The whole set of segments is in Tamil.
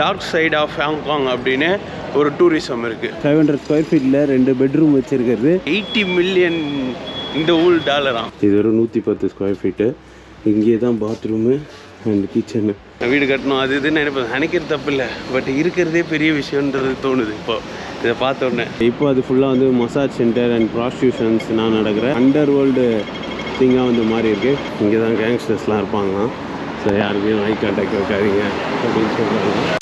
டார்க் சைட் ஆஃப் ஹாங்காங் அப்படின்னு ஒரு டூரிசம் இருக்குது ஃபைவ் ஹண்ட்ரட் ஸ்கொயர் ஃபீட்டில் ரெண்டு பெட்ரூம் வச்சுருக்கிறது. எயிட்டி மில்லியன் இந்த ஊல் டாலராம் இது ஒரு நூற்றி பத்து ஸ்கொயர் ஃபீட்டு இங்கே தான் பாத்ரூமு அண்ட் கிச்சனு வீடு கட்டணும் அது இதுன்னு நினைப்பேன். நினைக்கிறது தப்பு இல்லை பட் இருக்கிறதே பெரிய விஷயன்றது தோணுது இப்போ. இதை பார்த்த உடனே. இப்போ அது ஃபுல்லாக வந்து மசாஜ் சென்டர் அண்ட் ப்ராஸ்டியூஷன்ஸ் நான் நடக்கிற அண்டர் வேர்ல்டு திங்காக வந்து மாறி இருக்கு. இங்கே தான் கேங்ஸ்டர்ஸ்லாம் இருப்பாங்களாம். ஸோ யாருமே ஐ கான்டாக்ட் வைக்காதீங்க அப்படின்னு சொல்கிறாங்க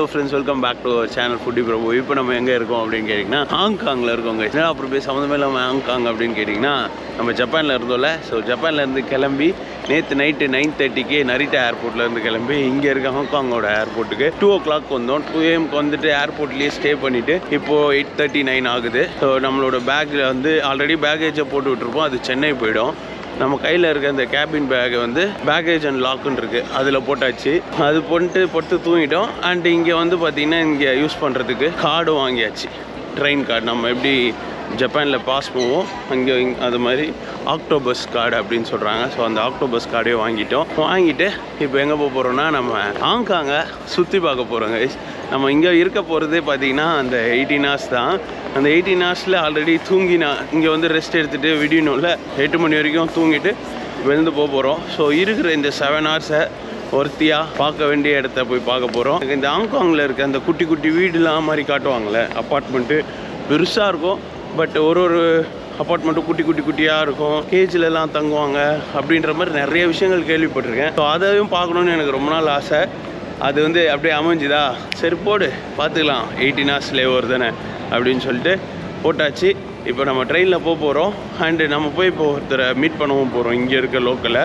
hello friends welcome back to channel foodie Prabhu இப்போ நம்ம எங்கே இருக்கோம் அப்படின்னு கேட்டிங்கன்னா ஹாங்காங்கில் இருக்கோங்க என்ன அப்புறம் போய் சம்மந்தமே இல்லாமல் ஹாங்காங் அப்படின்னு கேட்டிங்கன்னா நம்ம ஜப்பானில் இருந்தோம்ல. ஸோ ஜப்பானில் இருந்து கிளம்பி நேற்று நைட்டு நைன் தேர்ட்டிக்கு நரிட்டா ஏர்போர்ட்ல இருந்து கிளம்பி இங்கே இருக்க ஹாங்காங்கோட ஏர்போர்ட்டுக்கு டூ ஓ கிளாக் வந்தோம் டூ ஏஎம்க்கு வந்துட்டு ஏர்போர்ட்லேயே ஸ்டே பண்ணிவிட்டு இப்போது எயிட் தேர்ட்டி நைன் ஆகுது. ஸோ நம்மளோட பேக்கில் வந்து ஆல்ரெடி பேக்கேஜை போட்டு விட்டுருப்போம் அது சென்னை போயிடும். நம்ம கையில் இருக்க அந்த கேபின் பேக் வந்து பேக்கேஜ் அண்ட் லாக்குன்னு இருக்குது அதில் போட்டாச்சு. அது போட்டு பொட்டு தூங்கிட்டோம். அண்ட் இங்கே வந்து பார்த்திங்கன்னா இங்கே யூஸ் பண்ணுறதுக்கு கார்டு வாங்கியாச்சு. ட்ரெயின் கார்டு நம்ம எப்படி ஜப்பானில் பாஸ் போவோம் அங்கே அது மாதிரி ஆக்டோபஸ் கார்டு அப்படின்னு சொல்கிறாங்க ஸோ அந்த ஆக்டோபஸ் கார்டே வாங்கிட்டோம். வாங்கிட்டு இப்போ எங்கே போக போகிறோம்னா நம்ம ஹாங்காங்கை சுற்றி பார்க்க போகிறோங்க நம்ம இங்கே இருக்க போகிறதே பார்த்தீங்கன்னா அந்த எயிட்டீன் ஹார்ஸ் தான். அந்த எயிட்டீன் ஹார்ஸில் ஆல்ரெடி தூங்கினா இங்கே வந்து ரெஸ்ட் எடுத்துகிட்டு விடியணும்ல எட்டு மணி வரைக்கும் தூங்கிட்டு விழுந்து போக போகிறோம் ஸோ இருக்கிற இந்த செவன் ஹார்ஸை ஒருத்தியாக பார்க்க வேண்டிய இடத்த போய் பார்க்க போகிறோம் இந்த ஹாங்காங்கில் இருக்க அந்த குட்டி குட்டி வீடுலாம் மாதிரி காட்டுவாங்கள்ல அப்பார்ட்மெண்ட்டு பெருசாக இருக்கும். பட் ஒரு ஒரு அப்பார்ட்மெண்ட்டும் குட்டி குட்டி குட்டியாக இருக்கும். கேஜில் எல்லாம் தங்குவாங்க. அப்படின்ற மாதிரி நிறைய விஷயங்கள் கேள்விப்பட்டிருக்கேன். ஸோ அதையும் பார்க்கணுன்னு எனக்கு ரொம்ப நாள் ஆசை. அது வந்து அப்படியே அமைஞ்சுதா? சரி போடு. பார்த்துக்கலாம். எயிட்டீன் ஹவர்ஸ் லேவர் தானே அப்படின்னு சொல்லிட்டு போட்டாச்சு. இப்போ நம்ம ட்ரெயினில் போக போகிறோம் அண்டு நம்ம போய் இப்போ ஒருத்தரை மீட் பண்ணவும் போகிறோம் இங்கே இருக்க லோக்கலில்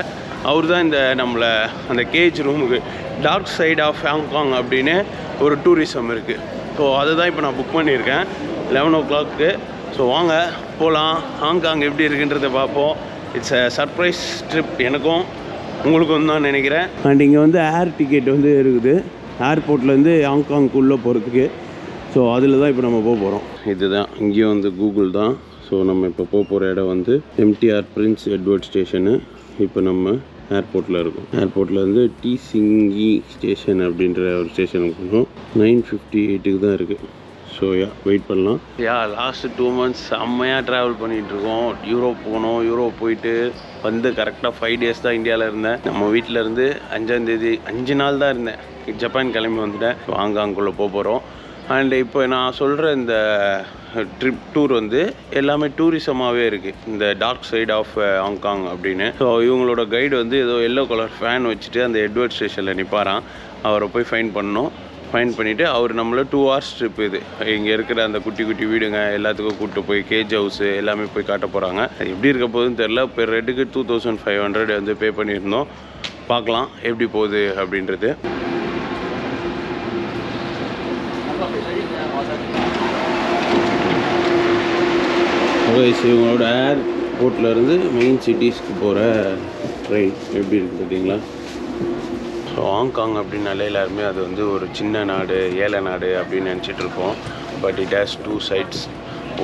அவர் தான் இந்த நம்மளை அந்த கேஜ் ரூமுக்கு டார்க் சைட் ஆஃப் ஹாங்காங் அப்படின்னு ஒரு டூரிசம் இருக்குது ஸோ அதை தான் இப்போ நான் புக் பண்ணியிருக்கேன். லெவன் ஓ கிளாக்கு ஸோ வாங்க போகலாம் ஹாங்காங் எப்படி இருக்குன்றதை பார்ப்போம். இட்ஸ் அ சர்ப்ரைஸ் ட்ரிப் எனக்கும் உங்களுக்கும் தான் நினைக்கிறேன். அண்ட் இங்கே வந்து ஏர் டிக்கெட் வந்து இருக்குது. ஏர்போர்ட்லேருந்து ஹாங்காங்குள்ளே போகிறதுக்கு ஸோ அதில் தான் இப்போ நம்ம போக போகிறோம் இதுதான். இங்கேயும் வந்து கூகுள் தான். ஸோ நம்ம இப்போ போக போகிற இடம் வந்து எம்டிஆர் பிரின்ஸ் எட்வர்ட் ஸ்டேஷனு இப்போ நம்ம ஏர்போர்ட்டில் இருக்கோம். ஏர்போர்ட்லேருந்து டி சிங்கி ஸ்டேஷன் அப்படின்ற ஒரு ஸ்டேஷனுக்கு போகணும். நைன் ஃபிஃப்டி எயிட்டுக்கு தான் இருக்குது ஸோ யா வெயிட் பண்ணலாம். யா லாஸ்ட் டூ மந்த்ஸ் செம்மையாக ட்ராவல் பண்ணிகிட்ருக்கோம் யூரோப் போனோம் யூரோப் போயிட்டு வந்து கரெக்டாக ஃபைவ் டேஸ் தான் இந்தியாவில் இருந்தேன். நம்ம வீட்டில் இருந்து அஞ்சாந்தேதி அஞ்சு நாள் தான் இருந்தேன். ஜப்பான் கிளம்பி வந்துட்டேன். ஹாங்காங்குள்ளே போக போகிறோம் அண்ட் இப்போ நான் சொல்கிற இந்த ட்ரிப் டூர் வந்து எல்லாமே டூரிசமாகவே இருக்குது இந்த dark side of Hong Kong அப்படின்னு. ஸோ இவங்களோட கைடு வந்து ஏதோ எல்லோ கலர் ஃபேன் வச்சுட்டு அந்த எட்வர்ட் ஸ்டேஷனில் நிற்பாராம் அவரை போய் ஃபைன் பண்ணோம். ஃபைன் பண்ணிவிட்டு அவர் நம்மளை டூ ஹவர்ஸ் ட்ரிப் இது. இங்கே இருக்கிற அந்த குட்டி குட்டி வீடுங்க எல்லாத்துக்கும் கூப்பிட்டு போய் கேஜ் ஹவுஸு எல்லாமே போய் காட்ட போகிறாங்க அது எப்படி இருக்க போகுதுன்னு தெரில பெர் ரெட்டுக்கு டூ தௌசண்ட் ஃபைவ் ஹண்ட்ரட் வந்து பே பண்ணியிருந்தோம். பார்க்கலாம் எப்படி போகுது அப்படின்றது. இவங்களோட ஏர்போர்ட்லேருந்து மெயின் சிட்டிஸ்க்கு போகிற ட்ரெயின் எப்படி இருக்குது பார்த்தீங்களா? ஸோ ஹாங்காங் அப்படின்னாலே எல்லாருமே அது வந்து ஒரு சின்ன நாடு ஏழை நாடு அப்படின்னு நினச்சிட்டு இருப்போம். But it has two sides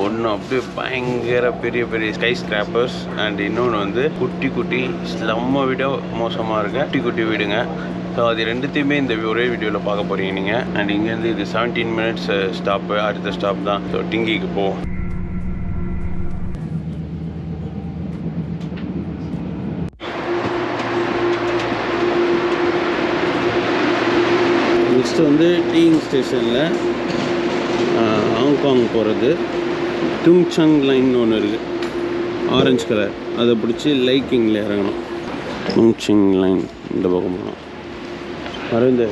ஒன்று அப்படியே பயங்கர பெரிய பெரிய ஸ்கை ஸ்கிராப்பர்ஸ் அண்ட் இன்னொன்று வந்து குட்டி குட்டி நம்ம விட மோசமாக இருக்க குட்டி குட்டி வீடுங்க. ஸோ அது ரெண்டுத்தையுமே இந்த ஒரே வீடியோவில் பார்க்க போகிறீங்க நீங்கள் அண்ட் இங்கேருந்து இது செவன்டீன் மினிட்ஸ் ஸ்டாப்பு அடுத்த ஸ்டாப் தான். ஸோ டிங்கிக்கு போவோம். நெக்ஸ்ட்டு வந்து டீயிங் ஸ்டேஷனில் ஹாங்காங் போகிறது துங்சங் லைன் ஒன்று இருக்குது ஆரஞ்சு கலர் அதை பிடிச்சி லைக்கிங்கில் இறங்கணும். துங்சிங் லைன் இந்த பக்கம் போகணும். அரவிந்த்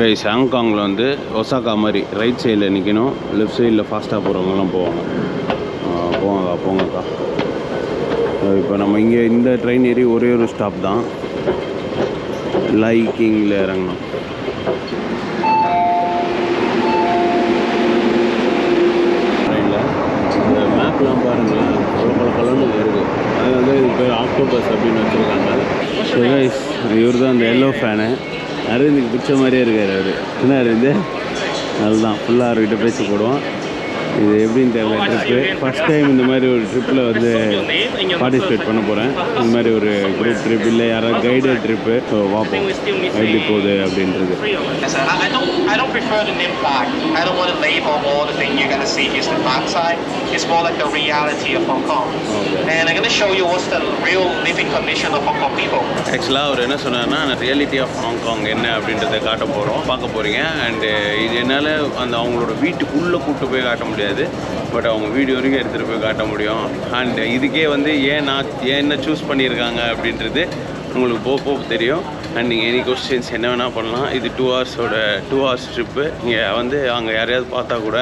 ரைஸ் ஹாங்காங்கில் வந்து ஒசாக்கா மாதிரி ரைட் சைடில் நிற்கணும் லெஃப்ட் சைடில் ஃபாஸ்ட்டாக போகிறவங்கலாம் போவாங்க. போங்கக்கா போங்கக்கா. இப்போ நம்ம இங்கே இந்த ட்ரெயின் ஏறி ஒரே ஒரு ஸ்டாப் தான். லைக்கிங்கில் இறங்கணும். மேப்லாம் பாருங்களேன் கொல கொல கொலன்னு இருக்குது அது வந்து இது பேர் ஆக்டோபஸ் அப்படின்னு வச்சுருக்காங்க. ஸோ இவர் தான் அந்த எல்லோ ஃபேனு அரவிந்துக்கு பிடிச்ச மாதிரியே இருக்கார் அவர். என்ன அரவிந்த் அதுதான். ஃபுல்லாக அவர்கிட்ட பேசி போடுவோம். இது எப்படின்னு தெரியல ட்ரிப்பு ஃபஸ்ட் டைம் இந்த மாதிரி ஒரு ட்ரிப்பில் வந்து பார்ட்டிசிபேட் பண்ண போகிறேன் இந்த மாதிரி ஒரு குரூப் ட்ரிப் இல்லை யாராவது கைடட் ட்ரிப்பு ஸோ பார்ப்போம் எப்படி போகுது அப்படின்றது. I don't, prefer the name back. I don't want to label all the thing you're going to see is the back side. It's more like the reality of Hong Kong. And I'm gonna show you what's the real living condition of Hong Kong people. ஆக்சுவலாக அவர் என்ன சொன்னார்னா ரியாலிட்டி ஆஃப் ஹாங்காங் என்ன அப்படின்றத காட்ட போகிறோம் பார்க்க போகிறீங்க அண்டு இது என்னால் அந்த அவங்களோட வீட்டுக்குள்ளே கூட்டு போய் காட்ட முடியாது. பட் அவங்க வீடு வரைக்கும் எடுத்துகிட்டு போய் காட்ட முடியும். அண்ட் இதுக்கே வந்து ஏன் நான் ஏன் என்ன சூஸ் பண்ணியிருக்காங்க அப்படின்றது உங்களுக்கு போக போக தெரியும். அண்ட் நீங்கள் எனி கொஸ்டின்ஸ் என்ன வேணால் பண்ணலாம். இது டூ ஹவர்ஸோட டூ ஹவர்ஸ் ட்ரிப்பு இங்கே வந்து அங்கே யாரையாவது பார்த்தா கூட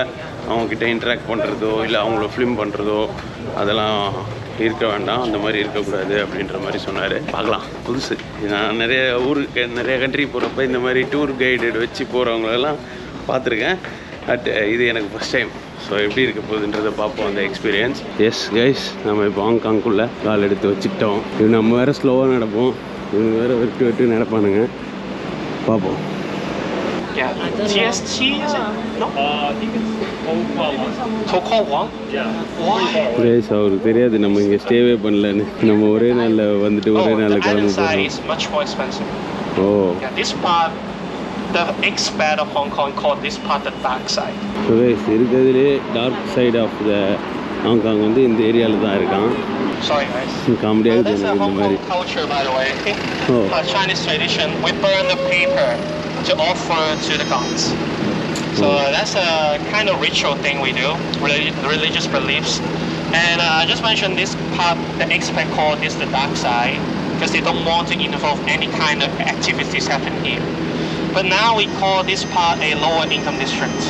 அவங்கக்கிட்ட இன்ட்ராக்ட் பண்ணுறதோ இல்லை அவங்கள ஃபிலிம் பண்ணுறதோ அதெல்லாம் இருக்க வேண்டாம். அந்த மாதிரி இருக்கக்கூடாது அப்படின்ற மாதிரி சொன்னார். பார்க்கலாம். புதுசு. நான் நிறைய ஊருக்கு நிறைய கண்ட்ரி போகிறப்ப இந்த மாதிரி டூர் கைடு வச்சு போகிறவங்களெல்லாம் பார்த்துருக்கேன். பட் இது எனக்கு ஃபஸ்ட் டைம் ஸோ எப்படி இருக்க போகுதுன்றதை பார்ப்போம் அந்த எக்ஸ்பீரியன்ஸ் எஸ் கைஸ் நம்ம இப்போ ஹாங்காங்குள்ளே கால் எடுத்து வச்சுக்கிட்டோம். இது நம்ம வேறு ஸ்லோவாக நடப்போம். இவங்க வேறு வெட்டு வெட்டு நடப்பானுங்க. பார்ப்போம். Yeah. TST is it? No. Tokyo One. Why? Guys அவருக்கு தெரியாது நம்ம இங்கே ஸ்டேவே பண்ணலன்னு நம்ம ஒரே நாளில் வந்துட்டு ஒரே Oh, the நாளில் island கிளம்ப side போகிறோம் is much more expensive. Oh Yeah, this part, the expat of Hong Kong called this part the dark side. So guys இருக்கிறதுலே dark side of the Hong வந்து இந்த ஏரியாவில் தான் இருக்கான் Sorry, guys. காமெடியாக Uh, இருக்குது that's a எனக்கு இந்த Hong மாதிரி Kong culture, by the way. Oh. Uh, Chinese tradition. We burn the paper to offer to the gods. So Oh. uh, that's a kind of ritual thing we do, reli- religious beliefs. And uh, I just mentioned this part, the expat call this the dark side, because they don't want to involve any kind of activities happen here. But now we call this part a lower income district.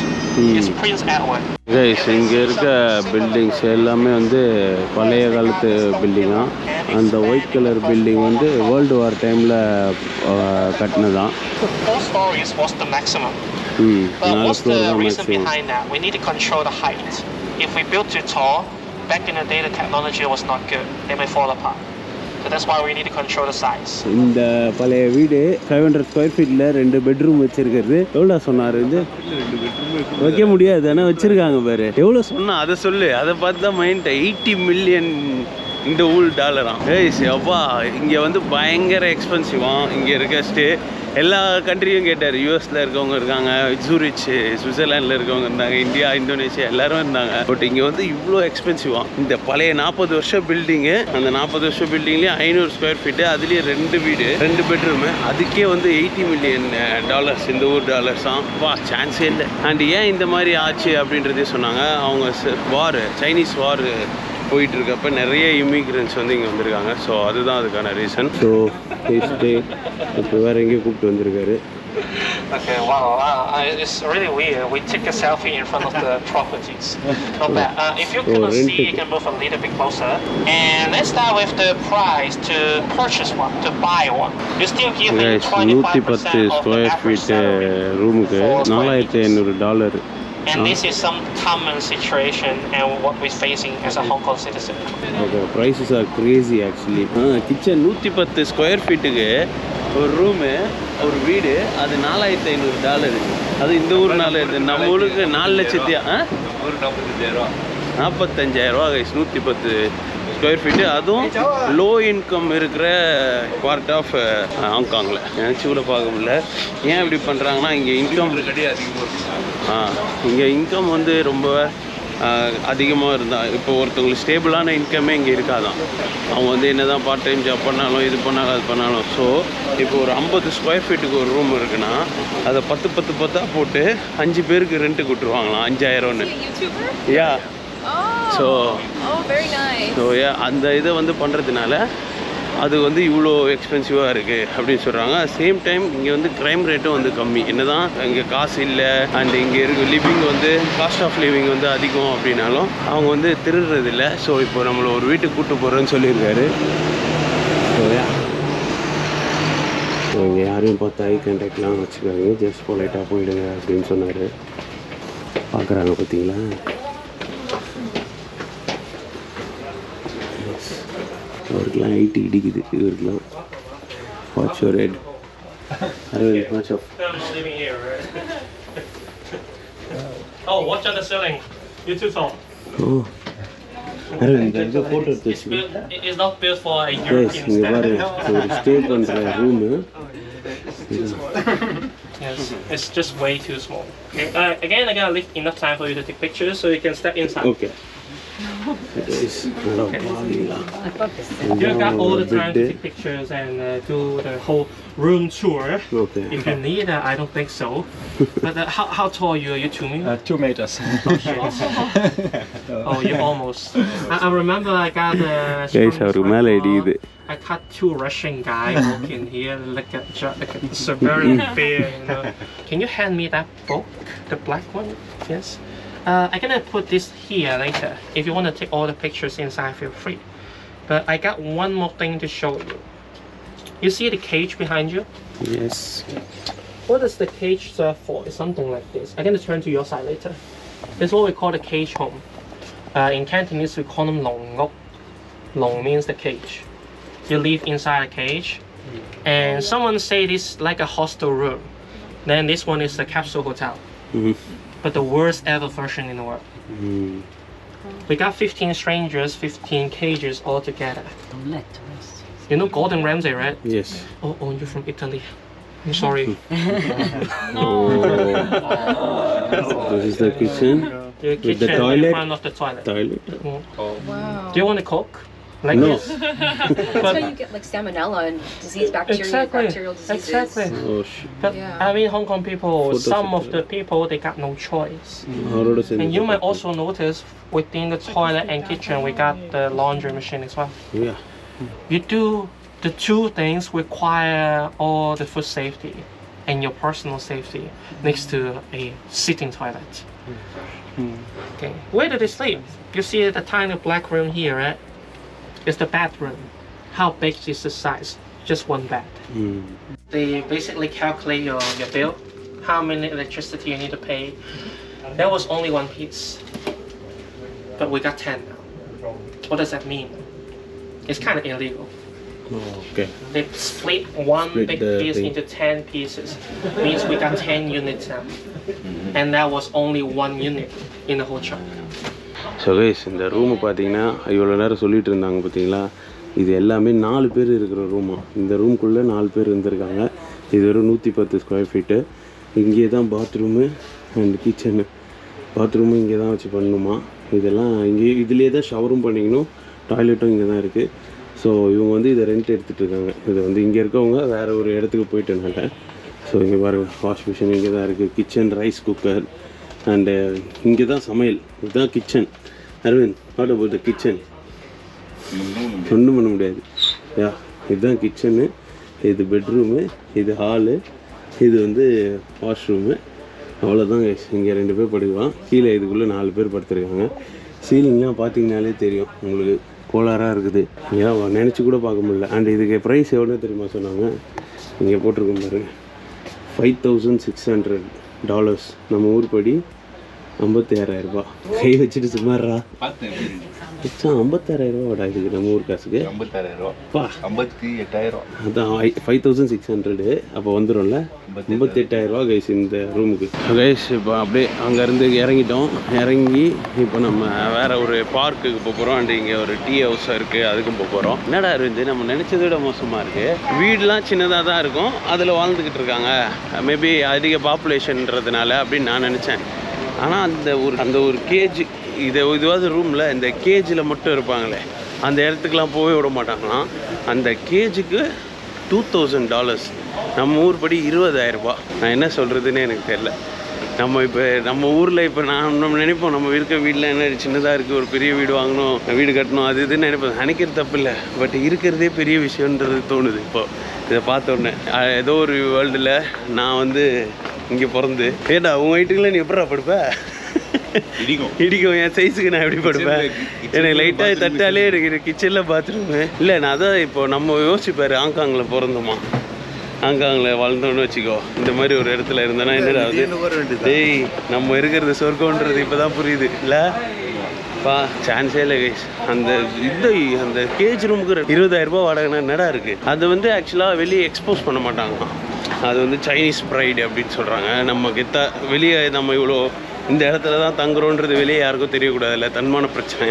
It's Prince Edward. Guys இங்கே இருக்க பில்டிங்ஸ் எல்லாமே வந்து பழைய காலத்து பில்டிங்காக அந்த ஒயிட் கலர் பில்டிங் வந்து வேர்ல்டு வார் டைமில் கட்டினதான் ம் But what's the reason behind that? We need to control the height. If we build too tall, back in the day the technology was not good. They may fall apart. So that's why we need to control the size. இந்த பழைய வீடு ஃபைவ் ஹண்ட்ரட் ஸ்கொயர் ஃபீட்டில் ரெண்டு பெட்ரூம் வச்சிருக்கிறது எவ்வளோ சொன்னார் இது வைக்க முடியாது ஆனால் வச்சிருக்காங்க பாரு எவ்வளோ சொன்னா அதை சொல்லு அதை பார்த்து தான் மைண்ட் எயிட்டி மில்லியன் இந்த ஊல் டாலராம் ஏய் அப்பா இங்கே வந்து பயங்கர எக்ஸ்பென்சிவாம் இங்கே இருக்க ஸ்டே எல்லா கண்ட்ரியும் கேட்டார். யூஎஸில் இருக்கவங்க இருக்காங்க ஜூரிச் சுவிட்சர்லாண்டில் இருக்கவங்க இருந்தாங்க இந்தியா இந்தோனேஷியா எல்லாரும் இருந்தாங்க. பட் இங்கே வந்து இவ்வளோ எக்ஸ்பென்சிவாக இந்த பழைய நாற்பது வருஷம் பில்டிங்கு அந்த நாற்பது வருஷம் பில்டிங்லேயும் ஐநூறு ஸ்கொயர் ஃபீட்டு அதுலேயும் ரெண்டு வீடு ரெண்டு பெட்ரூமு அதுக்கே வந்து எயிட்டி மில்லியன் டாலர்ஸ் இந்த ஊர் டாலர்ஸாம் வா சான்ஸே இல்லை. அண்ட் ஏன் இந்த மாதிரி ஆச்சு அப்படின்றதே சொன்னாங்க. அவங்க வார் சைனீஸ் வார் போயிட்டு இருக்கப்ப நிறைய இமிக்ரெண்ட்ஸ் வந்து இங்கே வந்திருக்காங்க ஸோ அதுதான் அதுக்கான ரீசன் ஸோ ஸ்டே இப்போ வேறு எங்கேயும் கூப்பிட்டு வந்திருக்காரு Okay, wow, uh, uh, it's really weird. We took a selfie in front of the properties. Not bad. Uh, if you Oh, rent see, you can move a little bit closer. And let's start with the price to purchase one, to buy one. You still give me guys நூற்றி 25% பத்து of the average salary. ரூமுக்கு நாலாயிரத்தி. ஐநூறு dollar And this is some common situation and what we're facing as a Hong Kong citizen. Okay prices are crazy actually kitchen நூற்றி பத்து ஸ்கொயர் ஃபீட்டுக்கு ஒரு ரூமு ஒரு வீடு அது நாலாயிரத்தி ஐநூறு டாலரு அது இந்த ஊர் நாலு நம்ம ஊருக்கு நாலு லட்சத்தியா நாற்பத்தஞ்சாயிரம் ரூபா கைஸ் நூற்றி பத்து ஸ்கொயர் ஃபீட்டு அதுவும் லோ இன்கம் இருக்கிற பார்ட் ஆஃப் ஹாங்காங்கில் நினச்சி கூட பார்க்க முடியல. ஏன் இப்படி பண்ணுறாங்கன்னா இங்கே இன்கம் ஆ இங்கே இன்கம் வந்து ரொம்ப அதிகமாக இருந்தால் இப்போ ஒருத்தவங்களுக்கு ஸ்டேபிளான இன்கமே இங்கே இருக்காதான் அவங்க வந்து என்ன தான் பார்ட் டைம் ஜாப் பண்ணாலும் இது பண்ணாலும் அது பண்ணாலும். ஸோ இப்போ ஒரு ஐம்பது ஸ்கொயர் ஃபீட்டுக்கு ஒரு ரூம் இருக்குன்னா அதை பத்து பத்து பத்தாக போட்டு அஞ்சு பேருக்கு ரெண்ட்டு கொடுத்துருவாங்களாம் அஞ்சாயிரம்னு. Yeah so. ஸோ ஏ அந்த இதை வந்து பண்ணுறதுனால அது வந்து இவ்வளோ எக்ஸ்பென்சிவாக இருக்குது அப்படின்னு சொல்கிறாங்க சேம் டைம் இங்கே வந்து க்ரைம் ரேட்டும் வந்து கம்மி. என்னதான் இங்கே காசு இல்லை அண்ட் இங்கே இருக்க லிவிங் வந்து காஸ்ட் ஆஃப் லிவிங் வந்து அதிகம் அப்படின்னாலும் அவங்க வந்து திருடுறது இல்லை ஸோ இப்போ நம்மளை ஒரு வீட்டுக்கு கூட்டு போகிறேன்னு சொல்லியிருக்காரு. இங்கே யாரையும் பார்த்து ஐ கான்டாக்ட்லாம் வச்சுக்காதீங்க. ஜஸ்ட் பொலைட்டாக போயிடுங்க அப்படின்னு சொன்னார். பார்க்குறாங்க பார்த்தீங்களா? அவருக்கெல்லாம் ஐடி இடிக்குது இவருக்கெல்லாம் watch your head Aravind much of I'm not living here, right? oh, watch on the ceiling. You're too tall. ஓ அரவிந்த் இது ஃபோட்டோ எடுத்து It's, வச்சு built, it- it's not built for a guys European இங்கே பாரு standard. ஒரு ஸ்டே பண்ணுற room Yes, it's just way too small. Okay. Uh, again, I gotta leave enough time for you to take pictures, so you can step inside. Okay It is You got all the time to take pictures and uh, do the whole room tour. Okay. If you need, uh, I don't think so. but uh, how, how tall are you? Are you two meters? Uh, two meters. oh, you almost. I, I, remember I got a. Guys, how I got two Russian guys walk in here, look at, look at the beer. You know. Can you hand me that book, the black one? Yes. Uh, I'm gonna put this here later. If you want to take all the pictures inside, feel free. But I got one more thing to show you. You see the cage behind you? Yes What is the cage serve for? It's something like this. I'm gonna turn to your side later. It's what we call the cage home. Uh, in Cantonese, we call them long ngok. Long means the cage. You live inside a cage, and someone say this like a hostel room. Then this one is the capsule hotel, but the worst ever version in the world. We got 15 strangers, 15 cages all together. You know Gordon Ramsay, right? Yes. Oh, oh, you're from Italy. I'm sorry. This is the kitchen, Your With the kitchen in front of the toilet. toilet. Mm. Wow. Do you want to cook? like No. this. That's how you get like salmonella and disease bacteria, Exactly, bacterial diseases. exactly. Oh, shit. but Yeah. I mean, Hong Kong people, some of the people they got no choice. adolescent. And you might also notice within the toilet and kitchen, we got the laundry machine as well. Yeah. You do the two things require all the food safety and your personal safety next to a sitting toilet. Okay, where do they sleep? You see the tiny black room here, right? It's the bathroom. How big is the size? Just one bed. Hmm. They basically calculate your, your bill, how many electricity you need to pay. There was only one piece, but we got 10 now. What does that mean? It's kind of illegal. Okay. They split one Split big piece thing. into 10 pieces. Means we got 10 units now. And that was only one unit in the whole truck. So guys இந்த ரூமை பார்த்தீங்கன்னா இவ்வளோ நேரம் சொல்லிகிட்டு இருந்தாங்க பார்த்தீங்களா இது எல்லாமே நாலு பேர் இருக்கிற ரூமா இந்த ரூம்குள்ளே நாலு பேர் இருந்திருக்காங்க. இது வெறும் நூற்றி பத்து ஸ்கொயர் ஃபீட்டு இங்கே தான் பாத்ரூமு அண்ட் கிச்சனு பாத்ரூமும் இங்கே தான் வச்சு பண்ணணுமா இதெல்லாம் இங்கே இதுலேயே தான் ஷவரும் பண்ணிக்கணும். டாய்லெட்டும் இங்கே தான் இருக்குது ஸோ இவங்க வந்து இதை ரெண்ட் எடுத்துகிட்டு இருக்காங்க. இது வந்து இங்கே இருக்கவங்க வேறு ஒரு இடத்துக்கு போயிட்டனால ஸோ இங்கே பாருங்கள் வாஷ் மிஷின் இங்கே தான் இருக்குது கிச்சன் ரைஸ் குக்கர் அண்டு இங்கே தான் சமையல். இதுதான் kitchen Aravind what about the kitchen ஒன்றும் பண்ண முடியாது. யா இதுதான் கிச்சனு இது பெட்ரூமு இது ஹாலு இது வந்து வாஷ்ரூமு அவ்வளோதான் இங்கே ரெண்டு பேர் படுக்கலாம். கீழே இதுக்குள்ளே நாலு பேர் படுத்துருக்காங்க. சீலிங்லாம் பார்த்தீங்கனாலே தெரியும். உங்களுக்கு கோளாராக இருக்குது. ஏன் நினச்சி கூட பார்க்க முடியல. அண்ட் இதுக்கு ப்ரைஸ் எவ்வளோ தெரியுமா சொன்னாங்க? இங்கே போட்டிருக்கோம் பாருங்க. Five thousand six hundred dollars நம்ம ஊர் படி ஐம்பத்தாயிரம் ரூபாய் கை வச்சுட்டு சும்மாறா மிச்சம் ஐம்பத்தாயிரம் ரூபாடா இதுக்கு நம்ம ஊர் காசுக்கு. ஐம்பத்தாயிரம் ரூபா பா. ஐம்பத்தி எட்டாயிரம். அதான் ஃபைவ் தௌசண்ட் சிக்ஸ் ஹண்ட்ரடு அப்போ வந்துடும்ல ஐம்பத்தெட்டாயிரம் ரூபா கைஸ் இந்த ரூமுக்கு கைஸ் இப்போ அப்படியே அங்கேருந்து இறங்கிட்டோம். இறங்கி இப்போ நம்ம வேற ஒரு பார்க்குக்கு போக போகிறோம் அண்ட் இங்கே ஒரு டீ ஹவுஸ் இருக்குது அதுக்கும் போக போகிறோம் என்னடா இருந்து நம்ம நினச்சதை விட மோசமாக இருக்குது வீடெலாம் சின்னதாக தான் இருக்கும். அதில் வாழ்ந்துக்கிட்டு இருக்காங்க. மேபி அதிக பாப்புலேஷன்றதுனால அப்படின்னு நான் நினச்சேன். ஆனால் அந்த ஒரு அந்த ஒரு கேஜ் இதை இதுவாவது ரூமில் இந்த கேஜில் மட்டும் இருப்பாங்களே அந்த இடத்துக்குலாம் போகவே விட மாட்டாங்களாம். அந்த கேஜுக்கு டூ தௌசண்ட் டாலர்ஸ் நம்ம ஊர் படி இருபதாயிரரூபா நான் என்ன சொல்கிறதுன்னு எனக்கு தெரில நம்ம இப்போ நம்ம ஊரில் இப்போ நான் நம்ம நினைப்போம் நம்ம இருக்க வீட்டில் என்ன சின்னதாக இருக்குது ஒரு பெரிய வீடு வாங்கணும் வீடு கட்டணும் அது இதுன்னு நினைப்போம். நினைக்கிறது தப்பு இல்லை பட் இருக்கிறதே பெரிய விஷயன்றது தோணுது இப்போது இதை பார்த்தோன்னே ஏதோ ஒரு வேர்ல்டில் நான் வந்து இங்கே பிறந்து. ஏடா உன் வயிற்றுல நீ எப்படா படுப்ப? இடிக்கும். இடிக்கும் என் சைஸுக்கு நான் எப்படி படுப்பேன் எனக்கு லைட்டாக தட்டாலே எனக்கு கிச்சனில் பாத்ரூமு இல்லை நான் அதான் இப்போ நம்ம யோசிப்பாரு ஹாங்காங்கில் பிறந்தோமா? ஹாங்காங்கில் வளர்ந்தோன்னு வச்சுக்கோ. இந்த மாதிரி ஒரு இடத்துல இருந்தேன்னா என்னடா அது? டேய் நம்ம இருக்கிறது சொர்க்கம்ன்றது இப்போ தான் புரியுது. இல்லை? பா சான்ஸே இல்லை கைஸ் அந்த இந்த அந்த கேஜ் ரூமுக்கு இருபதாயிரம் ரூபாய் வாடகைனா என்னடா இருக்குது அது வந்து ஆக்சுவலாக வெளியே எக்ஸ்போஸ் பண்ண மாட்டாங்களாம். அது வந்து சைனீஸ் ப்ரைடு அப்படின்னு சொல்கிறாங்க நம்ம கெத்தா வெளியே நம்ம இவ்வளோ இந்த இடத்துல தான் தங்குறோன்றது வெளியே யாருக்கும் தெரியக்கூடாதுல்ல. தன்மான பிரச்சனை.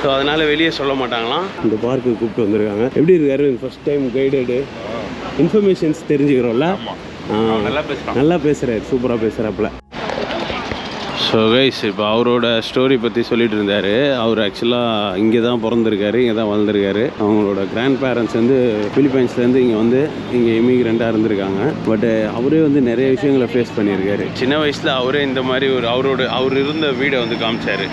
ஸோ அதனால் வெளியே சொல்ல மாட்டாங்களாம். இந்த பார்க்கு கூப்பிட்டு வந்திருக்காங்க. எப்படி இருக்காரு? ஃபர்ஸ்ட் டைம் கைடடு இன்ஃபர்மேஷன்ஸ் தெரிஞ்சுக்கிறோம்ல? நல்லா பேசுகிறாரு சூப்பராக பேசுகிறாப்புல ஸோ கைஸ் இப்போ அவரோட ஸ்டோரி பற்றி சொல்லிட்டு இருந்தார். அவர் ஆக்சுவலாக இங்கே தான் பிறந்திருக்காரு இங்கே தான் வளர்ந்துருக்காரு. அவங்களோட கிராண்ட் பேரண்ட்ஸ் வந்து ஃபிலிப்பைன்ஸ்லேருந்து இங்கே வந்து இங்கே இமிகிரண்ட்டாக இருந்திருக்காங்க. பட் அவரே வந்து நிறைய விஷயங்களை ஃபேஸ் பண்ணியிருக்காரு. சின்ன வயசில் அவரே இந்த மாதிரி ஒரு அவரோட அவர் இருந்த வீடை வந்து காமிச்சார்.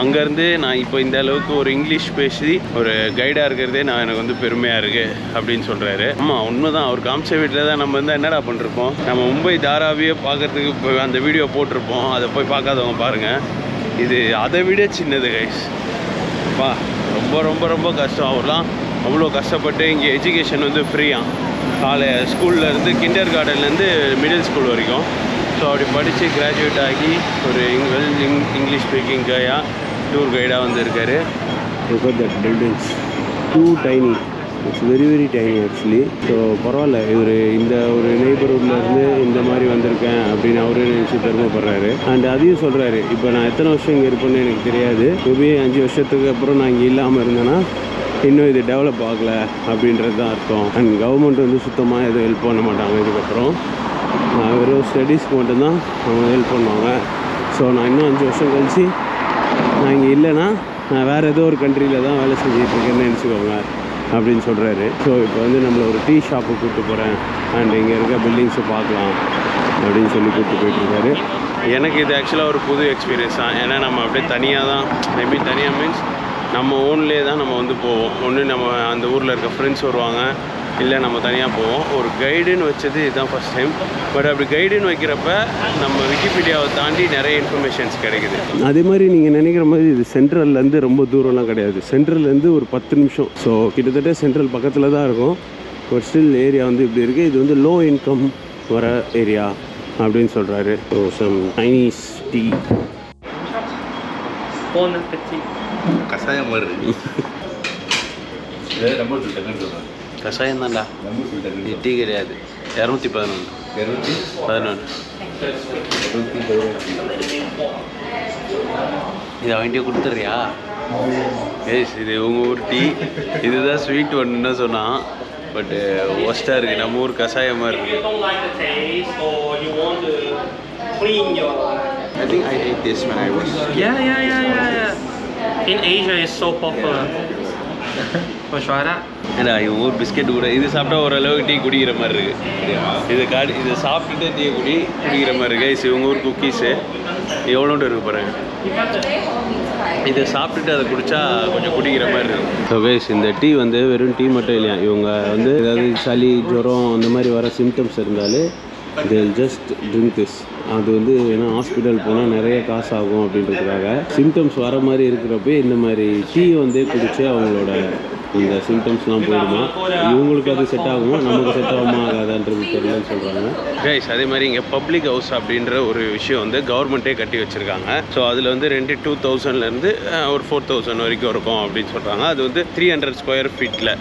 அங்கேருந்து நான் இப்போ இந்த அளவுக்கு ஒரு இங்கிலீஷ் பேசி ஒரு கைடாக இருக்கிறதே நான் எனக்கு வந்து பெருமையாக இருக்குது அப்படின்னு சொல்கிறாரு ஆமாம் உண்மைதான். அவர் காமிச்ச வீட்டில் தான் நம்ம வந்து என்னடா பண்ணிருப்போம்? நம்ம மும்பை தாராவியே பார்க்கறதுக்கு போய் அந்த வீடியோ போட்டிருப்போம். அதை போய் பார்க்காதவங்க பாருங்கள் இது அதை விட சின்னது கைஸ் பா ரொம்ப ரொம்ப ரொம்ப கஷ்டம். அவர்லாம் அவ்வளோ கஷ்டப்பட்டு இங்கே எஜுகேஷன் வந்து ஃப்ரீயாக காலை ஸ்கூல்லேருந்து கிண்டர் கார்டன்லேருந்து மிடில் ஸ்கூல் வரைக்கும். ஸோ அப்படி படித்து கிராஜுவேட் ஆகி ஒரு இங்கிலீஷ் ஸ்பீக்கிங் கையாக டூர் கைடாக வந்து at that buildings too tiny it's very very tiny actually so பரவாயில்ல. இவர் இந்த ஒரு நெய்பர்ஹுட்லேருந்து இந்த மாதிரி வந்திருக்கேன் அப்படின்னு அவரே நினச்சி பெருமைப்படுறாரு. அண்ட் அதையும் சொல்கிறாரு இப்போ நான் எத்தனை வருஷம் இங்கே இருப்பேன்னு எனக்கு தெரியாது. மேபி அஞ்சு வருஷத்துக்கு அப்புறம் நான் இங்கே இல்லாமல் இருந்தேன்னா இன்னும் இது டெவலப் ஆகலை அப்படின்றது தான் அர்த்தம். அண்ட் கவர்மெண்ட் வந்து சுத்தமாக எதுவும் ஹெல்ப் பண்ண மாட்டாங்க இதுக்கப்புறம். வெறும் ஸ்டடீஸ்க்கு மட்டும்தான் அவங்க ஹெல்ப் பண்ணுவாங்க. ஸோ நான் இன்னும் அஞ்சு வருஷம் கழிச்சு நான் இங்கே இல்லைன்னா நான் வேறு ஏதோ ஒரு கண்ட்ரியில் தான் வேலை செஞ்சுட்டு இருக்கேன்னு நினச்சிக்கோங்க அப்படின்னு சொல்கிறாரு ஸோ இப்போ வந்து நம்மளை ஒரு டீ ஷாப்புக்கு கூப்பிட்டு போகிறேன் அண்ட் இங்கே இருக்க பில்டிங்ஸை பார்க்கலாம் அப்படின்னு சொல்லி கூப்பிட்டு போயிட்டுருக்காரு எனக்கு இது ஆக்சுவலாக ஒரு புது எக்ஸ்பீரியன்ஸ் தான். ஏன்னா நம்ம அப்படியே தனியாக தான் மேபி தனியாக மீன்ஸ் நம்ம ஓன்லேயே தான் நம்ம வந்து போவோம். ஒன்று நம்ம அந்த ஊரில் இருக்க ஃப்ரெண்ட்ஸ் வருவாங்க. இல்லை நம்ம தனியாக போவோம். ஒரு கைடுன்னு வச்சது இதுதான் ஃபஸ்ட் டைம் பட் அப்படி கைடுன்னு வைக்கிறப்ப நம்ம விக்கிபீடியாவை தாண்டி நிறைய இன்ஃபர்மேஷன்ஸ் கிடைக்குது. அதே மாதிரி நீங்கள் நினைக்கிற மாதிரி இது சென்ட்ரல்லேருந்து ரொம்ப தூரம்லாம் கிடையாது. சென்ட்ரல்லேருந்து ஒரு பத்து நிமிஷம். ஸோ கிட்டத்தட்ட சென்ட்ரல் பக்கத்தில் தான் இருக்கும். ஒரு ஸ்டில் ஏரியா வந்து இப்படி இருக்குது இது வந்து லோ இன்கம் வர ஏரியா அப்படின்னு சொல்கிறாரு ஸோ சம் சைனீஸ் டீ கஷாயம் மாதிரி இருக்கு. கஷாயம் தான்டா டீ கிடையாது இரநூத்தி பதினொன்று இருபத்தி பதினொன்று இதை அவன்கிட்ட கொடுத்துட்றியா ஏஸ் இது உங்கள் ஊர் டீ இதுதான் ஸ்வீட் ஒன்றுன்னு சொன்னான் பட்டு ஒஸ்ட்டாக இருக்குது நம்ம ஊர் கஷாயம் மாதிரி இருக்குது don't like the taste or you want to clean your I think I ate this when I was Yeah, yeah, yeah, yeah, yeah. In Asia, it's so popular. Want to ஷுவராக ஏன்னா இவங்க ஊர் பிஸ்கெட் கூட இது சாப்பிட்டா ஓரளவுக்கு டீ குடிக்கிற மாதிரி இருக்குது இது காடி இது சாப்பிட்டுட்டு டீ குடி குடிக்கிற மாதிரி இருக்குது இது இவங்க ஊர் குக்கீஸு எவ்வளோட்டு இருக்கு பாருங்க. இதை சாப்பிட்டுட்டு அதை குடிச்சா கொஞ்சம் குடிக்கிற மாதிரி இருக்கும் ஸோ இந்த டீ வந்து வெறும் டீ மட்டும் இல்லையா? இவங்க வந்து ஏதாவது சளி ஜுரம் அந்த மாதிரி வர சிம்டம்ஸ் இருந்தாலே தே ஜஸ்ட் ட்ரிங்க் திஸ் அது வந்து ஏன்னா ஹாஸ்பிட்டல் போனால் நிறைய காசு ஆகும் அப்படின்றதுக்காக. சிம்டம்ஸ் வர மாதிரி இருக்கிறப்ப இந்த மாதிரி டீ வந்து குடிச்சு அவங்களோட இந்த சிம்டம்ஸ்லாம் போயிடுமா இவங்களுக்கு அது செட் ஆகுமா? நமக்கு செட் ஆகுமா? ஆகாதான்றது தெரியலன்னு சொல்கிறாங்க கைஸ் அதே மாதிரி இங்கே பப்ளிக் ஹவுஸ் அப்படின்ற ஒரு விஷயம் வந்து கவர்மெண்ட்டே கட்டி வச்சுருக்காங்க. ஸோ அதில் வந்து ரெண்டு டூ தௌசண்ட்லேருந்து ஒரு ஃபோர் தௌசண்ட் வரைக்கும் இருக்கும் அப்படின்னு சொல்கிறாங்க அது வந்து த்ரீ ஹண்ட்ரட் ஸ்கொயர் ஃபீட்டில்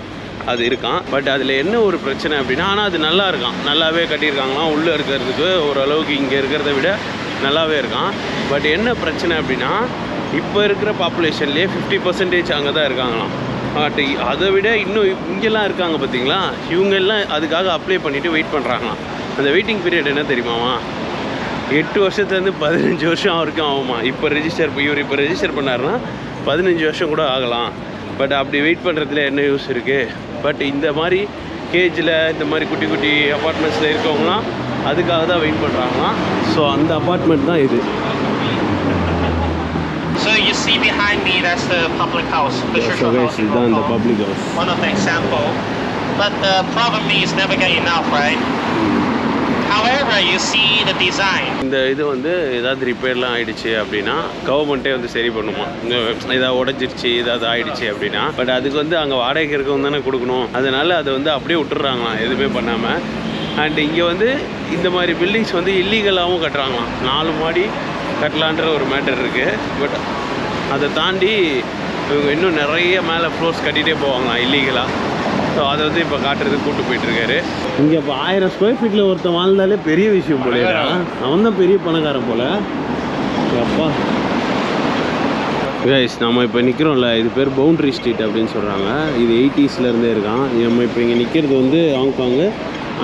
அது இருக்கான். பட் அதில் என்ன ஒரு பிரச்சனை அப்படின்னா ஆனால் அது நல்லா இருக்கான். நல்லாவே கட்டியிருக்காங்களாம். உள்ளே இருக்கிறதுக்கு ஓரளவுக்கு இங்கே இருக்கிறத விட நல்லாவே இருக்கான். பட் என்ன பிரச்சனை அப்படின்னா இப்போ இருக்கிற பாப்புலேஷன்லேயே ஃபிஃப்டி பர்சன்டேஜ் அங்கே தான் இருக்காங்களாம். பட் அதை விட இன்னும் இங்கெல்லாம் இருக்காங்க பார்த்தீங்களா? இவங்கெல்லாம் அதுக்காக அப்ளை பண்ணிவிட்டு வெயிட் பண்ணுறாங்களாம் அந்த வெயிட்டிங் பீரியட் என்ன தெரியுமாமா எட்டு வருஷத்துலேருந்து பதினஞ்சு வருஷம் வரைக்கும் ஆகுமா இப்போ ரெஜிஸ்டர் இவர் இப்போ ரெஜிஸ்டர் பண்ணாருன்னா பதினஞ்சு வருஷம் கூட ஆகலாம். பட் அப்படி வெயிட் பண்ணுறதுல என்ன யூஸ் இருக்குது பட் இந்த மாதிரி கேஜில் இந்த மாதிரி குட்டி குட்டி அப்பார்ட்மெண்ட்ஸில் இருக்கவங்களாம் அதுக்காக தான் வெயிட் பண்ணுறாங்களாம் ஸோ அந்த அப்பார்ட்மெண்ட் தான் இது. See behind me, that's the public house, the so Shusha house in இதுதான் Hong இந்த Kong. Public house One of the example. But the problem is never get enough, right? However, you see the design. இந்த இது வந்து ஏதாவது ரிப்பேர்லாம் ஆயிடுச்சு அப்படின்னா கவர்மெண்ட்டே வந்து சரி பண்ணுமா இந்த ஏதாவது உடஞ்சிருச்சு ஏதாவது ஆயிடுச்சு அப்படின்னா பட் அதுக்கு வந்து அங்கே வாடகைக்கு இருக்கவங்க தானே கொடுக்கணும் அதனால அதை வந்து அப்படியே விட்டுறாங்களாம் எதுவுமே பண்ணாமல் அண்ட் இங்கே வந்து இந்த மாதிரி பில்டிங்ஸ் வந்து இல்லீகலாகவும் கட்டுறாங்களாம் நாலு மாடி கட்டலான்ற ஒரு மேட்டர் இருக்குது பட் அதை தாண்டி இவங்க இன்னும் நிறைய மேலே ஃப்ளோர்ஸ் கட்டிகிட்டே போவாங்களாம் இல்லீகலாக ஸோ அதை வந்து இப்போ காட்டுறதுக்கு கூட்டு போயிட்டு இருக்காரு இங்கே இப்போ ஆயிரம் ஸ்கொயர் ஃபீட்டில் ஒருத்தன் வாழ்ந்தாலே பெரிய விஷயம் போலேடா அவன் தான் பெரிய பணக்காரன் போல. அப்பா கைஸ் நம்ம இப்போ நிற்கிறோம்ல இது பேர் பவுண்ட்ரி ஸ்ட்ரீட் அப்படின்னு சொல்கிறாங்க இது எயிட்டிஸ்லேருந்தே இருக்கான். நம்ம இப்போ இங்கே நிற்கிறது வந்து ஹாங்காங்கு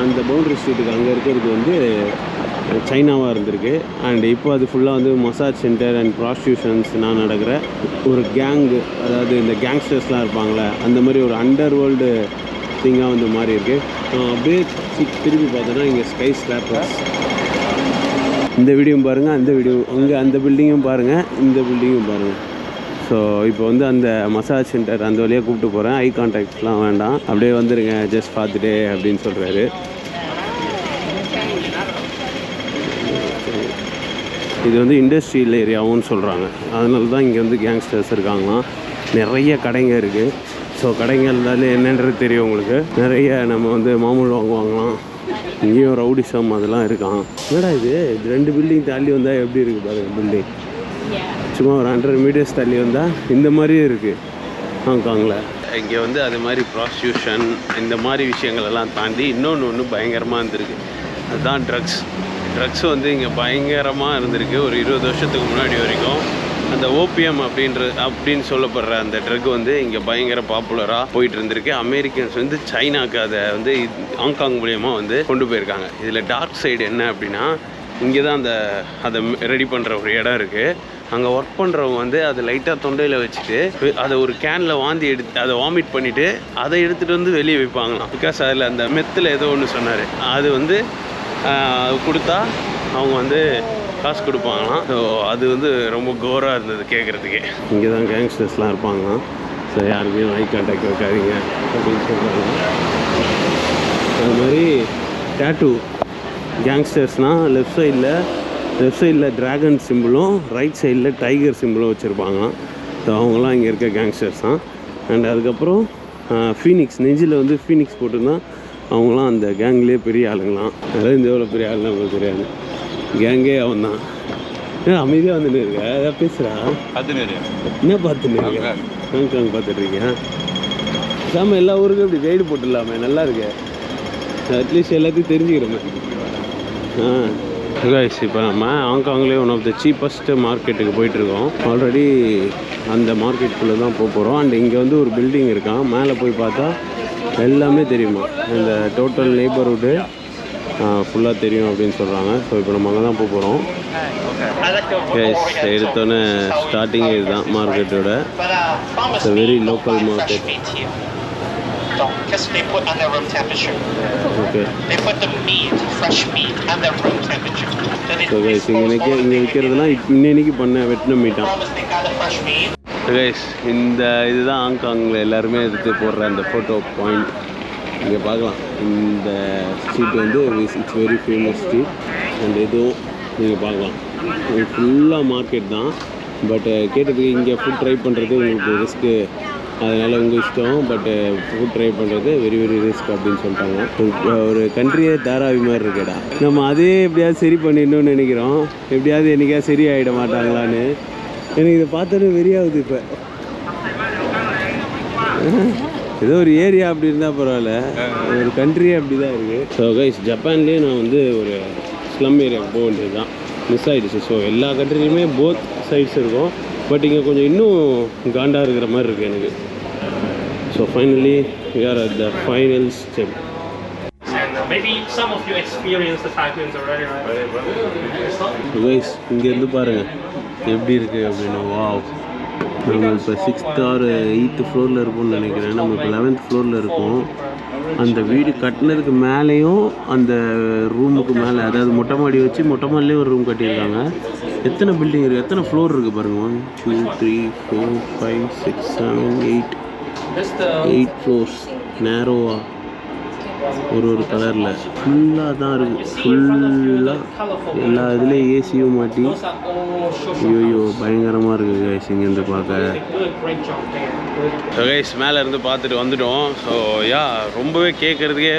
அந்த பவுண்ட்ரி ஸ்ட்ரீட்டுக்கு அங்கே இருக்கிறது வந்து சைனாவாக இருந்திருக்கு. அண்ட் இப்போ அது ஃபுல்லாக வந்து மசாஜ் சென்டர் அண்ட் ப்ராஸ்டியூஷன்ஸ்லாம் நடக்கிற ஒரு கேங்கு அதாவது இந்த கேங்ஸ்டர்ஸ்லாம் இருப்பாங்களே அந்த மாதிரி ஒரு அண்டர் வேர்ல்டு திங்காக வந்து மாறி இருக்கு. அப்படியே திரும்பி திருப்பி பார்த்தோன்னா இங்கே ஸ்கை ஸ்லாப்பர்ஸ் இந்த வீடியோவும் பாருங்கள் அந்த வீடியோ அங்கே அந்த பில்டிங்கும் பாருங்கள் இந்த பில்டிங்கும் பாருங்கள் ஸோ இப்போ வந்து அந்த மசாஜ் சென்டர் அந்த வழியாக கூப்பிட்டு போகிறேன் ஐ கான்டாக்ட்லாம் வேண்டாம். அப்படியே வந்துடுங்க ஜஸ்ட் பார்த்துட்டு அப்படின்னு சொல்கிறாரு இது வந்து இண்டஸ்ட்ரியல் ஏரியாவும் சொல்கிறாங்க அதனால தான் இங்கே வந்து கேங்ஸ்டர்ஸ் இருக்காங்களாம். நிறைய கடைங்க இருக்குது ஸோ கடைங்க இருந்தாலே என்னன்றது தெரியும் உங்களுக்கு. நிறைய நம்ம வந்து மாமூல் வாங்குவாங்களாம். இங்கேயும் ரவுடிசம் அதெல்லாம் இருக்கான் என்னடா இது? இது ரெண்டு பில்டிங் தள்ளி வந்தால் எப்படி இருக்குது பாருங்கள் பில்டிங் சும்மா ஒரு ஹண்ட்ரட் மீட்டர்ஸ் தள்ளி வந்தால் இந்த மாதிரியே இருக்குது ஹாங்காங்கில் இங்கே வந்து அது மாதிரி ப்ராஸ்டியூஷன் இந்த மாதிரி விஷயங்கள் எல்லாம் தாண்டி இன்னொன்று ஒன்று பயங்கரமாக இருந்திருக்கு. அதுதான் ட்ரக்ஸ் ட்ரக்ஸ் வந்து இங்கே பயங்கரமாக இருந்திருக்கு. ஒரு இருபது வருஷத்துக்கு முன்னாடி வரைக்கும். அந்த ஓபிஎம் அப்படின்ற அப்படின்னு சொல்லப்படுற அந்த ட்ரக் வந்து இங்கே பயங்கர பாப்புலராக போயிட்டு இருந்திருக்கு அமெரிக்கன்ஸ் வந்து சைனாக்கு அதை வந்து ஹாங்காங் மூலியமாக வந்து கொண்டு போயிருக்காங்க. இதில் டார்க் சைடு என்ன அப்படின்னா இங்கே தான் அந்த அதை ரெடி பண்ணுற ஒரு இடம் இருக்குது அங்கே ஒர்க் பண்ணுறவங்க வந்து அதை லைட்டாக தொண்டையில் வச்சுட்டு அதை ஒரு கேனில் வாந்தி எடுத்து அதை வாமிட் பண்ணிவிட்டு அதை எடுத்துகிட்டு வந்து வெளியே வைப்பாங்களாம். பிகாஸ் அதில் அந்த மெத்தில் ஏதோ ஒன்று சொன்னார். அது வந்து கொடுத்தா அவங்க வந்து காசு கொடுப்பாங்களாம். ஸோ அது வந்து ரொம்ப கோராக இருந்தது கேட்குறதுக்கே இங்கே தான் கேங்ஸ்டர்ஸ்லாம் இருப்பாங்களாம். ஸோ யாருமே ஐ கான்டாக்ட் வைக்காதீங்க அப்படின்னு சொல்கிறாங்க அது மாதிரி டேட்டூ கேங்ஸ்டர்ஸ்னால் லெஃப்ட் சைடில் லெஃப்ட் சைடில் ட்ராகன் சிம்பிளும் ரைட் சைடில் டைகர் சிம்பிளும் வச்சுருப்பாங்களாம். ஸோ அவங்களாம் இங்கே இருக்க கேங்ஸ்டர்ஸ் தான். அண்ட் அதுக்கப்புறம் ஃபீனிக்ஸ் நெஞ்சில் வந்து ஃபீனிக்ஸ் போட்டிருந்தான் அவங்களாம் அந்த கேங்லேயே பெரிய ஆளுங்களாம். அதாவது இந்த எவ்வளோ பெரிய ஆளுன்னு அவங்களுக்கு தெரியாது. கேங்கே அவன் தான் ஏன் அமைதியாக வந்துட்டு இருக்க. ஏதாவது பேசுகிறா என்ன பார்த்துன்னு இருக்க ஹாங்காங் பார்த்துட்டு இருக்கியா? சாம எல்லா ஊருக்கும் இப்படி கைடு போட்டுடலாமே. நல்லா இருக்கு. அட்லீஸ்ட் எல்லாத்தையும் தெரிஞ்சுக்கிறோமே. ஆ. கைஸ் இப்போ நம்ம ஹாங்காங்லேயே ஒன் ஆஃப் த சீப்பஸ்ட் மார்க்கெட்டுக்கு போயிட்டுருக்கோம். ஆல்ரெடி அந்த மார்க்கெட்டுக்குள்ளே தான் போக போகிறோம் அண்ட் இங்கே வந்து ஒரு பில்டிங் இருக்கான் மேலே போய் பார்த்தா எல்லாமே தெரியுமா இந்த டோட்டல் நெய்பர்ஹுட்டு ஃபுல்லாக தெரியும் அப்படின்னு சொல்கிறாங்க ஸோ இப்போ நம்ம அங்கே தான் போக போகிறோம் எடுத்தோன்னே ஸ்டார்டிங் இதுதான் மார்க்கெட்டோட uh, fresh meat here. Don't, because they put under room temperature. Okay They put the meat, fresh meat, under room temperature. இங்கே இங்கே இன்னைக்கு பண்ண வெட்டின மீட்டான் கைஸ் இந்த இதுதான் ஹாங்காங்கில் எல்லாருமே எடுத்து போடுற அந்த ஃபோட்டோ பாயிண்ட் இங்கே பார்க்கலாம். இந்த ஸ்ட்ரீட் வந்து it's very famous street and இதுவும் நீங்கள் பார்க்கலாம். இது ஃபுல்லாக மார்க்கெட் தான். பட்டு கேட்டதுக்கு இங்கே ஃபுட் ட்ரை பண்ணுறது உங்களுக்கு ரிஸ்க்கு அதனால் உங்கள் இஷ்டம். பட்டு ஃபுட் ட்ரை பண்ணுறது வெரி வெரி ரிஸ்க் அப்படின்னு சொல்லிட்டாங்க. ஒரு கண்ட்ரியே தாராவி மாதிரி இருக்கேடா. நம்ம அதே எப்படியாவது சரி பண்ணிடணும்னு நினைக்கிறோம். எப்படியாவது என்னைக்காவது சரி ஆகிட மாட்டாங்களான்னு. எனக்கு இதை பார்த்தோன்னே வெறியாகுது இப்போ. ஏதோ ஒரு ஏரியா அப்படி இருந்தால் பரவாயில்ல. ஒரு கண்ட்ரியே அப்படி தான் இருக்குது ஸோ கைஸ் ஜப்பான்லேயே நான் வந்து ஒரு ஸ்லம் ஏரியாவுக்கு போக வேண்டியது தான் மிஸ் ஆகிடுச்சு ஸோ எல்லா கண்ட்ரிலையுமே போத் சைட்ஸ் இருக்கும். பட் இங்கே கொஞ்சம் இன்னும் காண்டாக இருக்கிற மாதிரி இருக்குது எனக்கு. So finally we are at the final step. And maybe some of you experienced the typhoons already, right? Guys இங்கேருந்து பாருங்கள் எப்படி இருக்குது அப்படின்னு வா நம்ம இப்போ சிக்ஸ்த் ஆர் எயித்து ஃப்ளோரில் இருப்போம்னு நினைக்கிறேன். நம்ம இப்போ லெவன்த் ஃப்ளோரில் இருக்கோம். அந்த வீடு கட்டினதுக்கு மேலேயும் அந்த ரூமுக்கு மேலே அதாவது மொட்டை மாடி வச்சு மொட்டை மாடிலே ஒரு ரூம் கட்டியிருக்காங்க. எத்தனை பில்டிங் இருக்குது எத்தனை ஃப்ளோர் இருக்குது பாருங்கள் one two three four five six seven eight eight floors நேரோவாக ஒரு ஒரு கலரில் ஃபுல்லாக தான் இருக்குது ஃபுல்லாக எல்லா இதுலேயும் ஏசியும் மாட்டி. those ஐயோ பயங்கரமாக இருக்குது கைஸ் இங்கேருந்து பார்க்க. கைஸ் மேலே இருந்து பார்த்துட்டு வந்துட்டோம். ஸோ யா ரொம்பவே கேட்குறதுக்கே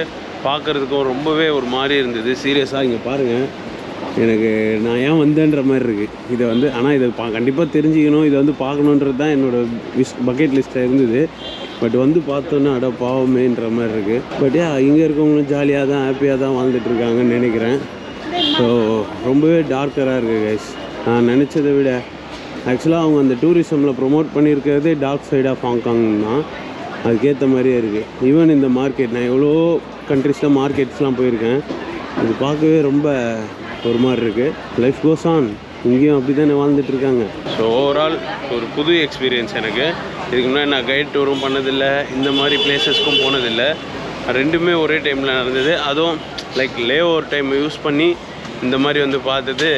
பார்க்குறதுக்கும் ரொம்பவே ஒரு மாதிரி இருந்தது. சீரியஸாக இங்கே பாருங்கள் எனக்கு நான் ஏன் வந்தேன்ற மாதிரி இருக்குது இதை வந்து ஆனால் இதை பா கண்டிப்பாக தெரிஞ்சுக்கணும். இதை வந்து பார்க்கணுன்றது தான் என்னோடய விஷ் பக்கெட் லிஸ்ட்டாக இருந்தது. பட் வந்து பார்த்தோன்னா அட பாவமேன்ற மாதிரி இருக்குது பட் இங்கே இருக்கவங்களும் ஜாலியாக தான் ஹாப்பியாக தான் வாழ்ந்துட்டு இருக்காங்கன்னு நினைக்கிறேன். ஸோ ரொம்பவே டார்க்கராக இருக்குது கைஸ் நான் நினச்சதை விட ஆக்சுவலாக அவங்க அந்த டூரிசமில் ப்ரொமோட் பண்ணியிருக்கிறதே டார்க் சைட் ஆஃப் ஹாங்காங் தான். அதுக்கேற்ற மாதிரியே இருக்குது ஈவன் இந்த மார்க்கெட் நான் எவ்வளோ கண்ட்ரிஸில் மார்க்கெட்ஸ்லாம் போயிருக்கேன் இது பார்க்கவே ரொம்ப ஒரு மாதிரி இருக்குது லைஃப் கோஸ் ஆன் இங்கேயும் அப்படி தானே வாழ்ந்துட்டு இருக்காங்க. ஸோ ஓவரால் ஒரு புது எக்ஸ்பீரியன்ஸ் எனக்கு. இதுக்கு முன்னாடி நான் கைட் டூரும் பண்ணதில்லை. இந்த மாதிரி பிளேசஸ்க்கும் போனதில்லை. ரெண்டுமே ஒரே டைமில் நடந்தது. அதுவும் like layover time use பண்ணி இந்த மாதிரி வந்து பார்த்தது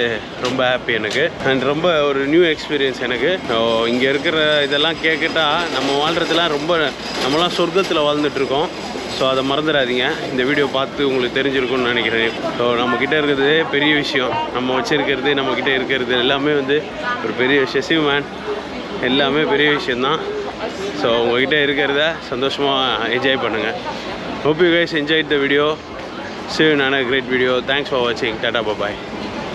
ரொம்ப ஹாப்பி எனக்கு. அண்ட் ரொம்ப ஒரு நியூ எக்ஸ்பீரியன்ஸ் எனக்கு. இங்கே இருக்கிற இதெல்லாம் கேட்கிட்டா நம்ம வாழ்கிறதுலாம் ரொம்ப நம்மளாம் சொர்க்கத்தில் வாழ்ந்துட்டுருக்கோம். ஸோ அதை மறந்துடாதீங்க. இந்த வீடியோ பார்த்து உங்களுக்கு தெரிஞ்சிருக்கும்னு நினைக்கிறேன். ஸோ நம்மக்கிட்ட இருக்கிறது பெரிய விஷயம். நம்ம வச்சுருக்கிறது நம்மக்கிட்ட இருக்கிறது எல்லாமே வந்து ஒரு பெரிய விஷயம். சிவ் மேன் எல்லாமே பெரிய விஷயந்தான் ஸோ உங்ககிட்ட இருக்கிறத சந்தோஷமாக என்ஜாய் பண்ணுங்கள் hope you guys enjoy the video சரி நானா கிரேட் வீடியோ தேங்க்ஸ் ஃபார் வாட்சிங் டாடா பாய்